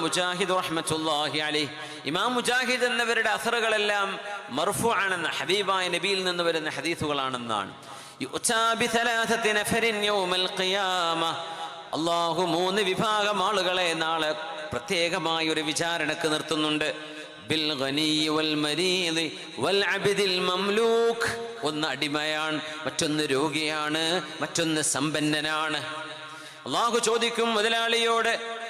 മുജാഹിദ് ഇമാം മുജാഹിദ് എന്നവരുടെ അസറുകളെല്ലാം മർഫു ആണെന്ന് ഹബീബായ നബിയിൽ നിന്ന് വരുന്ന ഹദീസുകളാണെന്നാണ്. അള്ളാഹു മൂന്ന് വിഭാഗം ആളുകളെ നാളെ പ്രത്യേകമായി ഒരു വിചാരണക്ക് നിർത്തുന്നുണ്ട്. ഒന്ന് അടിമയാണ് മറ്റൊന്ന് രോഗിയാണ് മറ്റൊന്ന് സമ്പന്നനാണ്. അള്ളാഹു ചോദിക്കും മുതലാളിയോട്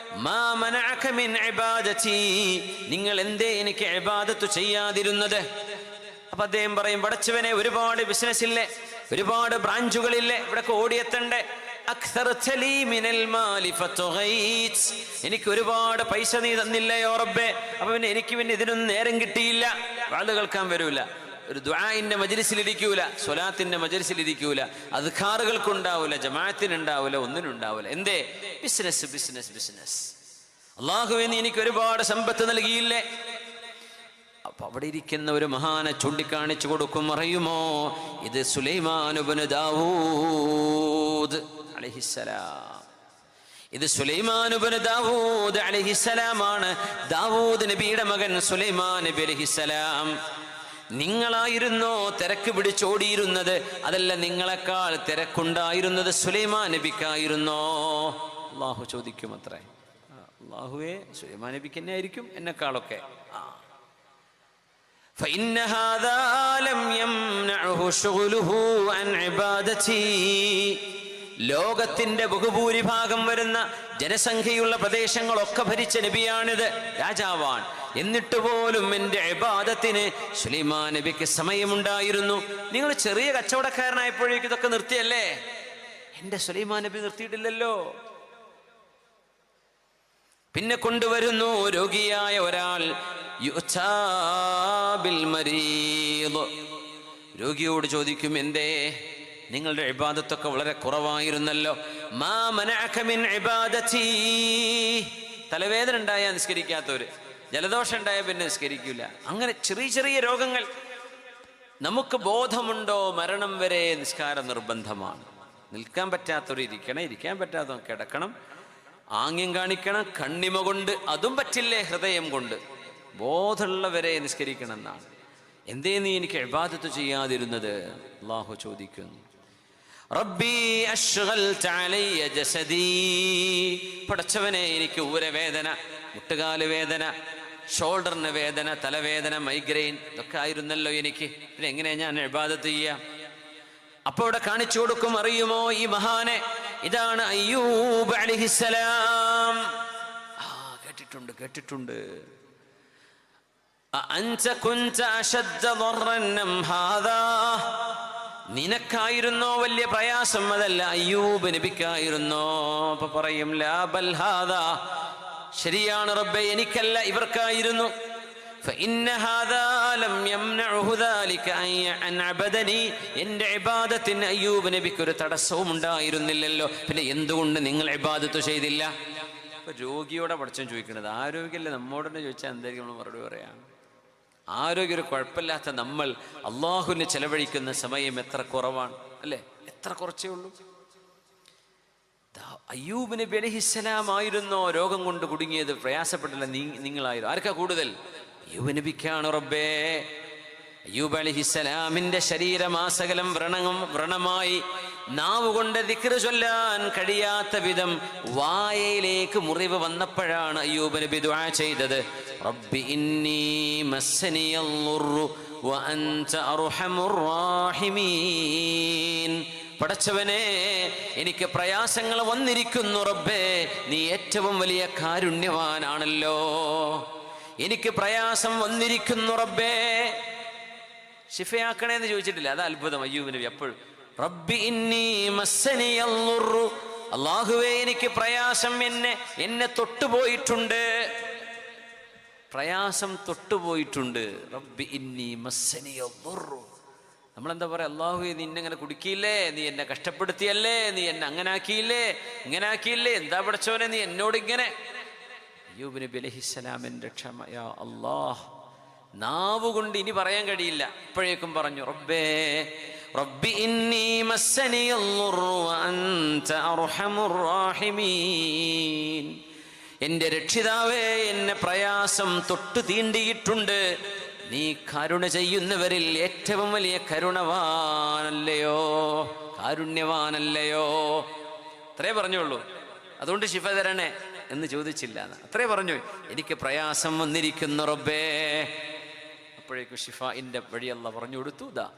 നിങ്ങൾ എന്തേ എനിക്ക് ഇബാദത്ത് ചെയ്യാതിരുന്നത്? അപ്പൊ അദ്ദേഹം പറയും പടച്ചവനെ ഒരുപാട് ബിസിനസ് ഇല്ലേ ഒരുപാട് ബ്രാഞ്ചുകളില്ലേ ഇവിടെ ഓടിയെത്തണ്ടേ. എനിക്ക് ഒരുപാട് പൈസ നീ തന്നില്ലേ റബ്ബേ. അപ്പൊ പിന്നെ എനിക്ക് പിന്നെ ഇതിനൊന്നും നേരം കിട്ടിയില്ല. വാൾ കേൾക്കാൻ വരൂല. ഒരു ദ്വാഇന്റെ മജലിസിലിരിക്കൂല സ്വലാത്തിന്റെ മജലിസിലിരിക്കൂല അധികാറുകൾക്കുണ്ടാവില്ല ജമാഅത്തിനുണ്ടാവില്ല ഒന്നിനുണ്ടാവില്ല എന്തേ? ബിസിനസ് ബിസിനസ് ബിസിനസ് അള്ളാഹുവിന് എനിക്ക് ഒരുപാട് സമ്പത്ത് നൽകിയില്ലേ? അപ്പൊ അവിടെ ഇരിക്കുന്ന ഒരു മഹാനെ ചൂണ്ടിക്കാണിച്ചു കൊടുക്കും. അറിയുമോ? ഇത് സുലൈമാനുബന് ദാവൂദ് അലഹിസലാം ഇത് സുലൈമാനുബന് ദാവൂദ് അലഹിസലാമാണ് ദാവൂദ് നബിയുടെ മകൻ സുലൈമാൻ നബി അലഹിസലാം നിങ്ങളായിരുന്നോ തിരക്ക് പിടിച്ചോടിയിരുന്നത് അതല്ല നിങ്ങളെക്കാൾ തിരക്കുണ്ടായിരുന്നത് സുലൈമാൻ നബിക്കായിരുന്നോ അള്ളാഹു ചോദിക്കും അത്രേ ആ, അള്ളാഹുവേ സുലൈമാൻ നബിക്ക് തന്നെ ആയിരിക്കും എന്നെക്കാളൊക്കെ ആ فإن هذا لم يمنعه شغله عن عبادتي ലോകത്തിന്റെ ബഹുഭൂരിഭാഗം വരുന്ന ജനസംഖ്യയുള്ള പ്രദേശങ്ങളൊക്കെ ഭരിച്ച നബിയാണിത് രാജാവാൻ എന്നിട്ട് പോലും എന്റെ അബാദത്തിന് സുലൈമാൻ നബിക്ക് സമയമുണ്ടായിരുന്നു. നിങ്ങൾ ചെറിയ കച്ചവടക്കാരനായപ്പോഴേക്കും ഇതൊക്കെ നിർത്തിയല്ലേ? എന്റെ സുലൈമാൻ നബി നിർത്തിയിട്ടില്ലല്ലോ. പിന്നെ കൊണ്ടുവരുന്നു രോഗിയായ ഒരാൾ. രോഗിയോട് ചോദിക്കും എന്തേ നിങ്ങളുടെ ഇബാദത്തൊക്കെ വളരെ കുറവായിരുന്നല്ലോ. മാ മനഅക മിൻ ഇബാദതി തലവേദന ഉണ്ടായാൽ നിസ്കരിക്കാത്തവര്. ജലദോഷം ഉണ്ടായാൽ പിന്നെ നിസ്കരിക്കില്ല അങ്ങനെ ചെറിയ ചെറിയ രോഗങ്ങൾ. നമുക്ക് ബോധമുണ്ടോ? മരണം വരെ നിസ്കാരം നിർബന്ധമാണ്. നിൽക്കാൻ പറ്റാത്തവർ ഇരിക്കണം ഇരിക്കാൻ പറ്റാത്തവർ കിടക്കണം. ആംഗ്യം കാണിക്കണം കണ്ണിമ കൊണ്ട്. അതും പറ്റില്ലേ ഹൃദയം കൊണ്ട്. ബോധമുള്ളവരെ നിസ്കരിക്കണം എന്നാണ്. എന്തേ നീ എനിക്ക് ഇബാദത്ത് ചെയ്യാതിരുന്നത്? അള്ളാഹു ചോദിക്കുന്നു. റബ്ബി പടച്ചവനെ എനിക്ക് ഊരവേദന മുട്ടുകാൽ വേദന ഷോൾഡറിന് വേദന തലവേദന മൈഗ്രെയിൻ ഇതൊക്കെ ആയിരുന്നല്ലോ എനിക്ക്. പിന്നെ എങ്ങനെയാ ഞാൻ ഇബാദത്ത് ചെയ്യാം? അപ്പോൾ ഇവിടെ കാണിച്ചു കൊടുക്കും അറിയുമോ ഈ മഹാനെ? ഇതാണ് അയ്യൂബ് അലിഹിസലാം ആ കേട്ടിട്ടുണ്ട് കേട്ടിട്ടുണ്ട്. നിനക്കായിരുന്നോ വലിയ പ്രയാസം? അതല്ല അയ്യൂബ് നബിക്കായിരുന്നോ? അപ്പൊ പറയും ലാബൽ ഹാദാ. ശരിയാണ് റബ്ബെ എനിക്കല്ല ഇവർക്കായിരുന്നു. എന്റെ ഇബാദത്തിന് അയ്യൂബ് നബിക്ക് ഒരു തടസ്സവും ഉണ്ടായിരുന്നില്ലല്ലോ. പിന്നെ എന്തുകൊണ്ട് നിങ്ങൾ ഇബാദത്ത് ചെയ്തില്ല? രോഗിയോടെ പഠിച്ചും ചോദിക്കുന്നത് ആരോഗ്യമല്ലേ നമ്മോട് തന്നെ ചോദിച്ചാൽ എന്തായിരിക്കും നമ്മൾ മറുപടി പറയാം? ആരോഗ്യ ഒരു കുഴപ്പമില്ലാത്ത നമ്മൾ അള്ളാഹുവിന് ചെലവഴിക്കുന്ന സമയം എത്ര കുറവാണ്? അല്ലേ? എത്ര കുറച്ചേ ഉള്ളൂ. അയ്യൂബ് നബി രോഗം കൊണ്ട് കുടുങ്ങിയത്. പ്രയാസപ്പെട്ടില്ല. നിങ്ങളായിരുന്നു. ആർക്കാ കൂടുതൽ? അയ്യൂബ് നബിക്കാണ് റബ്ബേ. അയ്യൂബ് അലിഹിസ്സലാമിന്റെ ശരീരമാസകലം വ്രണവും വ്രണമായി. നാവ് കൊണ്ട് ദിക്റ് ചൊല്ലാൻ കഴിയാത്ത വിധം വായയിലേക്ക് മുറിവ് വന്നപ്പോഴാണ് അയ്യൂബ് നബി ദുആ ചെയ്തത്. റബ്ബി ഇന്നി മസ്സനിയൽ വഅൻത അർഹമുർ റാഹിമീൻ. പടച്ചവനെ എനിക്ക് പ്രയാസങ്ങൾ വന്നിരിക്കുന്നു റബ്ബേ നീ ഏറ്റവും വലിയ കാരുണ്യവാനാണല്ലോ എനിക്ക് പ്രയാസം വന്നിരിക്കുന്നു റബ്ബേ ശിഫയാക്കണേന്ന് ചോദിച്ചിട്ടില്ല അത് അത്ഭുതം അയ്യൂബ് നബി റബ്ബി ഇന്നി ളുർറു. അള്ളാഹുവേ എനിക്ക് പ്രയാസം എന്നെ എന്നെ തൊട്ടുപോയിട്ടുണ്ട് പ്രയാസം തൊട്ടുപോയിട്ടുണ്ട് റബ്ബി ഇന്നി ളുർറു. നമ്മളെന്താ പറയാ അള്ളാഹു നീ എന്നെ കുടുക്കിയില്ലേ? നീ എന്നെ കഷ്ടപ്പെടുത്തിയല്ലേ? നീ എന്നെ അങ്ങനെ ആക്കിയില്ലേ ഇങ്ങനെ ആക്കിയില്ലേ എന്താ പഠിച്ചവനെ നീ എന്നോട് ഇങ്ങനെ? അയ്യൂബ് നബി അലഹിസ്സലാമിന്റെ ക്ഷമ യാ അല്ലാഹ്. നാവ് കൊണ്ട് ഇനി പറയാൻ കഴിയില്ല. ഇപ്പോഴേക്കും പറഞ്ഞു റബ്ബേ റബ്ബി ഇന്നി മസ്സനി റാഹിമീൻ. എന്റെ രക്ഷിതാവേ എന്നെ പ്രയാസം തൊട്ടു തീണ്ടിയിട്ടുണ്ട്. നീ കരുണ ചെയ്യുന്നവരിൽ ഏറ്റവും വലിയ കരുണവാനല്ലയോ? കാരുണ്യവാനല്ലയോ? അത്രേ പറഞ്ഞുള്ളൂ. അതുകൊണ്ട് ശിഫ തരണേ എന്ന് ചോദിച്ചില്ല. അത്രേ പറഞ്ഞു. എനിക്ക് പ്രയാസം വന്നിരിക്കുന്നു റബ്ബേ. അപ്പോഴേക്കും ഷിഫായിന്റെ വഴിയല്ല പറഞ്ഞു കൊടുത്തു. ഇതാ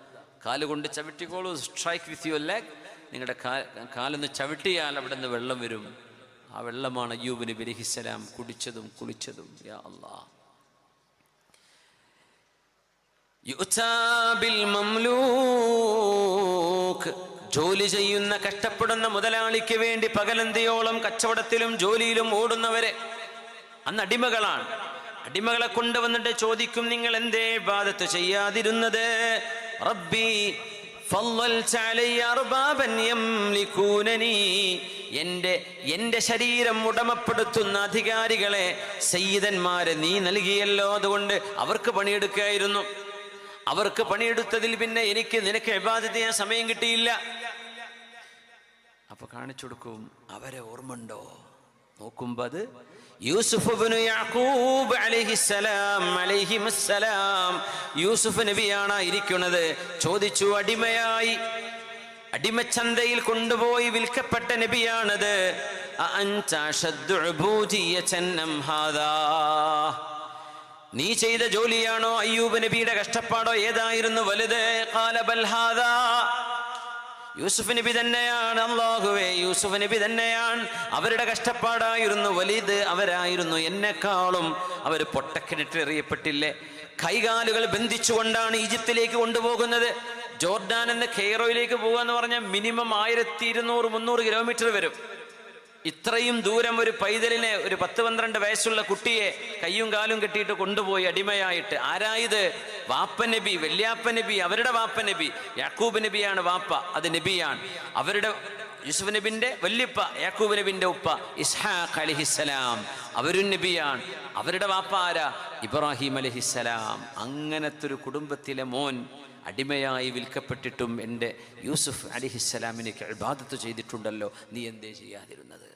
കാലുകൊണ്ട് ചവിട്ടിക്കോളൂ. സ്ട്രൈക്ക് വിത്ത് യുവർ ലെഗ് നിങ്ങളുടെ കാ കാലൊന്ന് ചവിട്ടിയാൽ അവിടെ നിന്ന് വെള്ളം വരും. ആ വെള്ളമാണ് അയ്യൂബ് നബി കുടിച്ചതും കുളിച്ചതും. യാ അല്ലാ ജോലി ചെയ്യുന്ന കഷ്ടപ്പെടുന്ന മുതലാളിക്ക് വേണ്ടി പകലന്തിയോളം കച്ചവടത്തിലും ജോലിയിലും ഓടുന്നവരെ. അന്ന് അടിമകളാണ്. അടിമകളെ കൊണ്ടുവന്നിട്ട് ചോദിക്കും നിങ്ങൾ എന്തേ ബാധത്ത് ചെയ്യാതിരുന്നത്? റബ്ബി എന്റെ എന്റെ ശരീരം ഉടമപ്പെടുത്തുന്ന അധികാരികളെ സയ്യിദന്മാരെ നീ നൽകിയല്ലോ. അതുകൊണ്ട് അവർക്ക് പണിയെടുക്കായിരുന്നു. അവർക്ക് പണിയെടുത്തതിൽ പിന്നെ എനിക്ക് നിനക്ക് എബാദത്ത് ചെയ്യാൻ സമയം കിട്ടിയില്ല. അപ്പൊ കാണിച്ചു കൊടുക്കും അവരെ ഓർമ്മണ്ടോ നോക്കുമ്പോ അത് യൂസുഫ് യാക്കൂബ് അലൈഹിമസ്സലാം യൂസുഫ് നബിയാണ് ഇരിക്കുന്നത്. ചോദിച്ചു അടിമയായി. അടിമച്ചന്തയിൽ കൊണ്ടുപോയി വിൽക്കപ്പെട്ട നബിയാണത്. അഅൻത നീ ചെയ്ത ജോലിയാണോ അയ്യൂബ് നബിയുടെ കഷ്ടപ്പാടോ ഏതായിരുന്നു വലുത്? യൂസുഫ് നബി തന്നെയാണ് അള്ളാഹുവേ യൂസുഫ് നബി തന്നെയാണ്. അവരുടെ കഷ്ടപ്പാടായിരുന്നു വലുത് അവരായിരുന്നു എന്നെക്കാളും അവർ പൊട്ടക്കിണിട്ട് എറിയപ്പെട്ടില്ലേ? കൈകാലുകൾ ബന്ധിച്ചുകൊണ്ടാണ് ഈജിപ്തിലേക്ക് കൊണ്ടുപോകുന്നത്. ജോർഡാൻ എന്ന് കെയ്റോയിലേക്ക് പോകുക എന്ന് പറഞ്ഞാൽ മിനിമം ആയിരത്തി ഇരുന്നൂറ് മുന്നൂറ് കിലോമീറ്റർ വരും. ഇത്രയും ദൂരം ഒരു പൈതലിനെ ഒരു പത്ത് പന്ത്രണ്ട് വയസ്സുള്ള കുട്ടിയെ കയ്യും കാലും കെട്ടിയിട്ട് കൊണ്ടുപോയി അടിമയായിട്ട്. ആരായത്? വാപ്പ നബി വല്യാപ്പ നബി അവരുടെ വാപ്പ നബി. യാക്കൂബ് നബിയാണ് വാപ്പ അത് നബിയാണ്. അവരുടെ യൂസുഫ് നബിന്റെ വല്യപ്പ യാക്കൂബ് നബിന്റെ ഉപ്പ ഇസ്ഹാഖ് അലിഹിസ്സലാം. അവരും നബിയാണ്. അവരുടെ വാപ്പ ആരാ? ഇബ്രാഹിം അലിഹിസ്സലാം. അങ്ങനത്തെ ഒരു കുടുംബത്തിലെ മോൻ അടിമയായി വിൽക്കപ്പെട്ടിട്ടും എന്റെ യൂസുഫ് അലിഹിസ്സലാമിനെ ഇബാദത്ത് ചെയ്തിട്ടുണ്ടല്ലോ. നീ എന്തേ ചെയ്യാതിരുന്നത്?